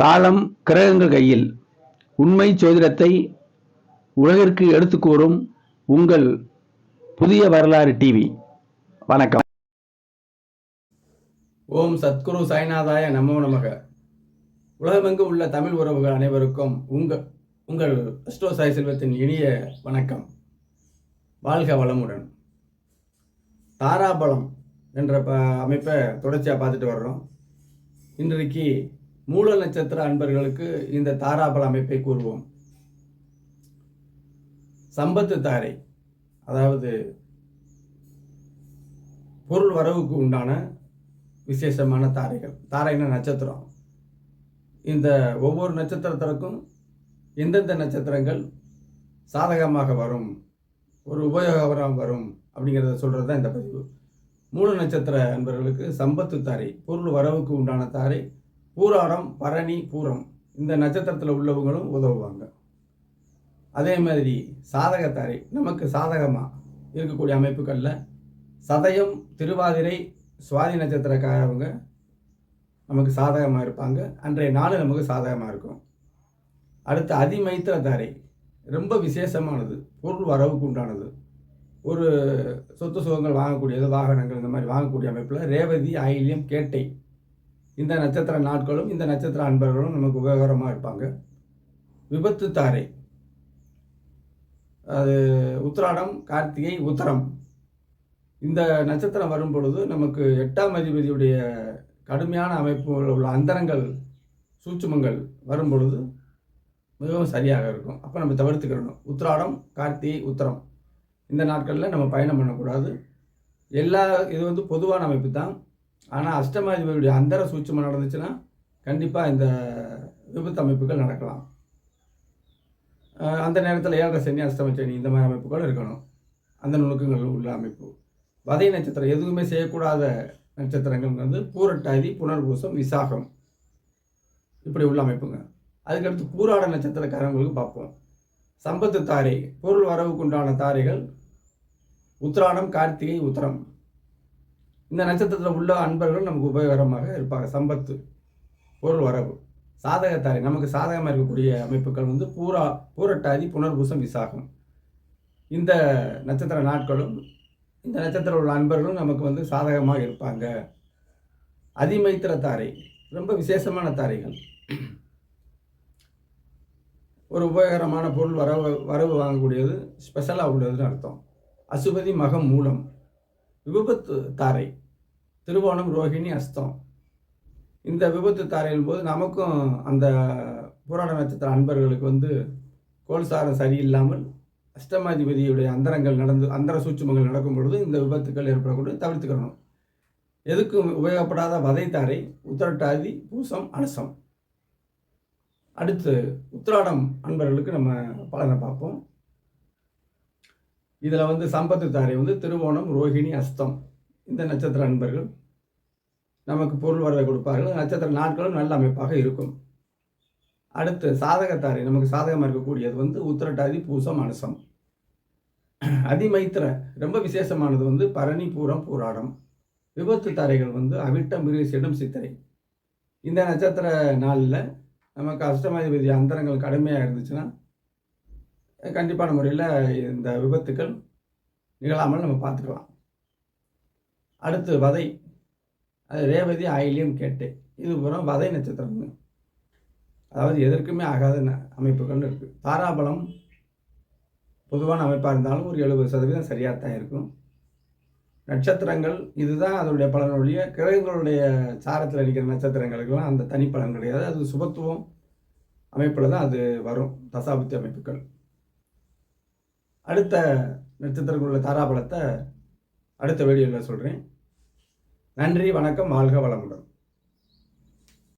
காலம் கிரகங்கள் கையில். உண்மை சோதிடத்தை உலகிற்கு எடுத்து கூறும் உங்கள் புதிய வரலாறு டிவி வணக்கம். ஓம் சத்குரு சாய்நாதாய நமோ நமக. உலகமெங்கும் உள்ள தமிழ் உறவுகள் அனைவருக்கும் உங்கள் உங்கள் அஸ்ட்ரோ சாய் செல்வத்தின் இனிய வணக்கம். வாழ்க வளமுடன். தாராபலம் என்ற ப அமைப்பை தொடர்ச்சியாக பார்த்துட்டு வர்றோம். இன்றைக்கு மூல நட்சத்திர அன்பர்களுக்கு இந்த தாராபல அமைப்பை கூறுவோம். சம்பத்து தாரை அதாவது பொருள் வரவுக்கு உண்டான விசேஷமான தாரைகள். தாரைன நட்சத்திரம். இந்த ஒவ்வொரு நட்சத்திரத்திற்கும் எந்தெந்த நட்சத்திரங்கள் சாதகமாக வரும் ஒரு உபயோகரம் வரும் அப்படிங்கிறத சொல்கிறது தான் இந்த பதிவு. மூல நட்சத்திர அன்பர்களுக்கு சம்பத்து தாரை பொருள் வரவுக்கு உண்டான தாரை பூராடம் பரணி பூரம். இந்த நட்சத்திரத்தில் உள்ளவங்களும் உதவுவாங்க. அதே மாதிரி சாதகத்தாரை நமக்கு சாதகமாக இருக்கக்கூடிய அமைப்புகளில் சதயம் திருவாதிரை சுவாதி நட்சத்திரக்காரவங்க நமக்கு சாதகமாக இருப்பாங்க. அன்றைய நாள் நமக்கு சாதகமாக இருக்கும். அடுத்து அதிமைத்திர தாரை ரொம்ப விசேஷமானது பொருள் வரவுக்கு உண்டானது. ஒரு சொத்து சுகங்கள் வாங்கக்கூடியது வாகனங்கள் இந்த மாதிரி வாங்கக்கூடிய அமைப்பில் ரேவதி ஆயில்யம் கேட்டை இந்த நட்சத்திர நாட்களும் இந்த நட்சத்திர அன்பர்களும் நமக்கு உபயோகரமாக இருப்பாங்க. விபத்து தாரை. அது உத்திராடம் கார்த்திகை உத்தரம். இந்த நட்சத்திரம் வரும் பொழுது நமக்கு எட்டாம் அதிபதியுடைய கடுமையான அமைப்புகள் உள்ள அந்தரங்கள் சூட்சுமங்கள் வரும் பொழுது மிகவும் சரியாக இருக்கும். அப்போ நம்ம தவிர்த்துக்கிறணும். உத்திராடம் கார்த்திகை உத்தரம். இந்த நாட்களில் நம்ம பயணம் பண்ணக்கூடாது. எல்லா இது வந்து பொதுவான அமைப்பு தான். ஆனால் அஷ்டமாதிபதியுடைய அந்தர சூட்சுமம் நடந்துச்சுன்னா கண்டிப்பாக இந்த விபத்து அமைப்புகள் நடக்கலாம். அந்த நேரத்தில் ஏழரை சனி அஷ்டம சனி இந்த மாதிரி அமைப்புகள் இருக்கணும். அந்த நுணுக்கங்கள் உள்ள அமைப்பு. வதை நட்சத்திரம் எதுவுமே செய்யக்கூடாத நட்சத்திரங்கள் வந்து பூரட்டாதி புனர்பூசம் விசாகம். இப்படி உள்ள அமைப்புங்க. அதுக்கடுத்து பூராட நட்சத்திரக்காரங்களுக்கு பார்ப்போம். சம்பத்து தாரை பொருள் வரவுக்கு உண்டான தாரைகள் உத்திராடம் கார்த்திகை உத்தரம். இந்த நட்சத்திரத்தில் உள்ள அன்பர்கள் நமக்கு உபயோகரமாக இருப்பாங்க. சம்பத்து பொருள் வரவு. சாதகத்தாரி நமக்கு சாதகமாக இருக்கக்கூடிய அமைப்புகள் வந்து பூரா பூரட்டாதி புனர்பூசம் விசாகம். இந்த நட்சத்திர நாட்களும் இந்த நட்சத்திரம் உள்ள அன்பர்களும் நமக்கு வந்து சாதகமாக இருப்பாங்க. அதிமைத்திர தாரை ரொம்ப விசேஷமான தாரைகள். ஒரு உபயோகரமான பொருள் வரவு வரவு வாங்கக்கூடியது ஸ்பெஷலாக உள்ளதுன்னு அர்த்தம். அசுபதி மகம் மூலம். விபத்து தாரை திருவோணம் ரோஹிணி அஸ்தம். இந்த விபத்து தாரையின் போது நமக்கும் அந்த புராண நட்சத்திர அன்பர்களுக்கு வந்து கோல்சாரம் சரியில்லாமல் அஷ்டமாதிபதியுடைய அந்தரங்கள் நடந்து அந்தர சூட்சமங்கள் நடக்கும் பொழுது இந்த விபத்துக்கள் ஏற்படக்கூடிய தவிர்த்துக்கிறணும் எதுக்கும் உபயோகப்படாத வதைத்தாரை உத்திரட்டாதி பூசம் அலசம் அடுத்து உத்திராடம் அன்பர்களுக்கு நம்ம பலனை பார்ப்போம். இதில் வந்து சம்பத்து தாரை வந்து திருவோணம் ரோஹிணி அஸ்தம். இந்த நட்சத்திர அன்பர்கள் நமக்கு பொருள் வரவை கொடுப்பார்கள். நட்சத்திர நாட்களும் நல்ல அமைப்பாக இருக்கும். அடுத்து சாதகத்தாரை நமக்கு சாதகமாக இருக்கக்கூடியது வந்து உத்திரட்டாதி பூசம் அனுசம். அதிமைத்திர ரொம்ப விசேஷமானது வந்து பரணி பூரம் பூராடம். விபத்து தாரைகள் வந்து அவிட்டம் மிருகசிடம் சித்திரை. இந்த நட்சத்திர நாளில் நமக்கு அஷ்டமாதிபதி அந்தரங்கள் கடுமையாக இருந்துச்சுன்னா கண்டிப்பான முறையில் இந்த விபத்துக்கள் நிகழாமல் நம்ம பார்த்துக்கலாம். அடுத்து வதை. அது ரேவதி ஆயிலியம் கேட்டு. இது பூரா வதை நட்சத்திரம்னு அதாவது எதற்குமே ஆகாத ந- இருக்குது தாராபலம் பொதுவான அமைப்பாக இருந்தாலும் ஒரு எழுபது சதவீதம் சரியாக தான் இருக்கும். நட்சத்திரங்கள் இதுதான் அதனுடைய பலனுடைய கிரகங்களுடைய சாரத்தில் அடிக்கிற நட்சத்திரங்களுக்கெல்லாம் அந்த தனிப்பலன் கிடையாது. அது சுபத்துவம் அமைப்பில் தான் அது வரும். தசாபுத்தி அமைப்புகள். அடுத்த நட்சத்திரங்களுள்ள தாராபலத்தை அடுத்த வீடியோவில் சொல்கிறேன் நன்றி வணக்கம் வாழ்க வளமுடன்.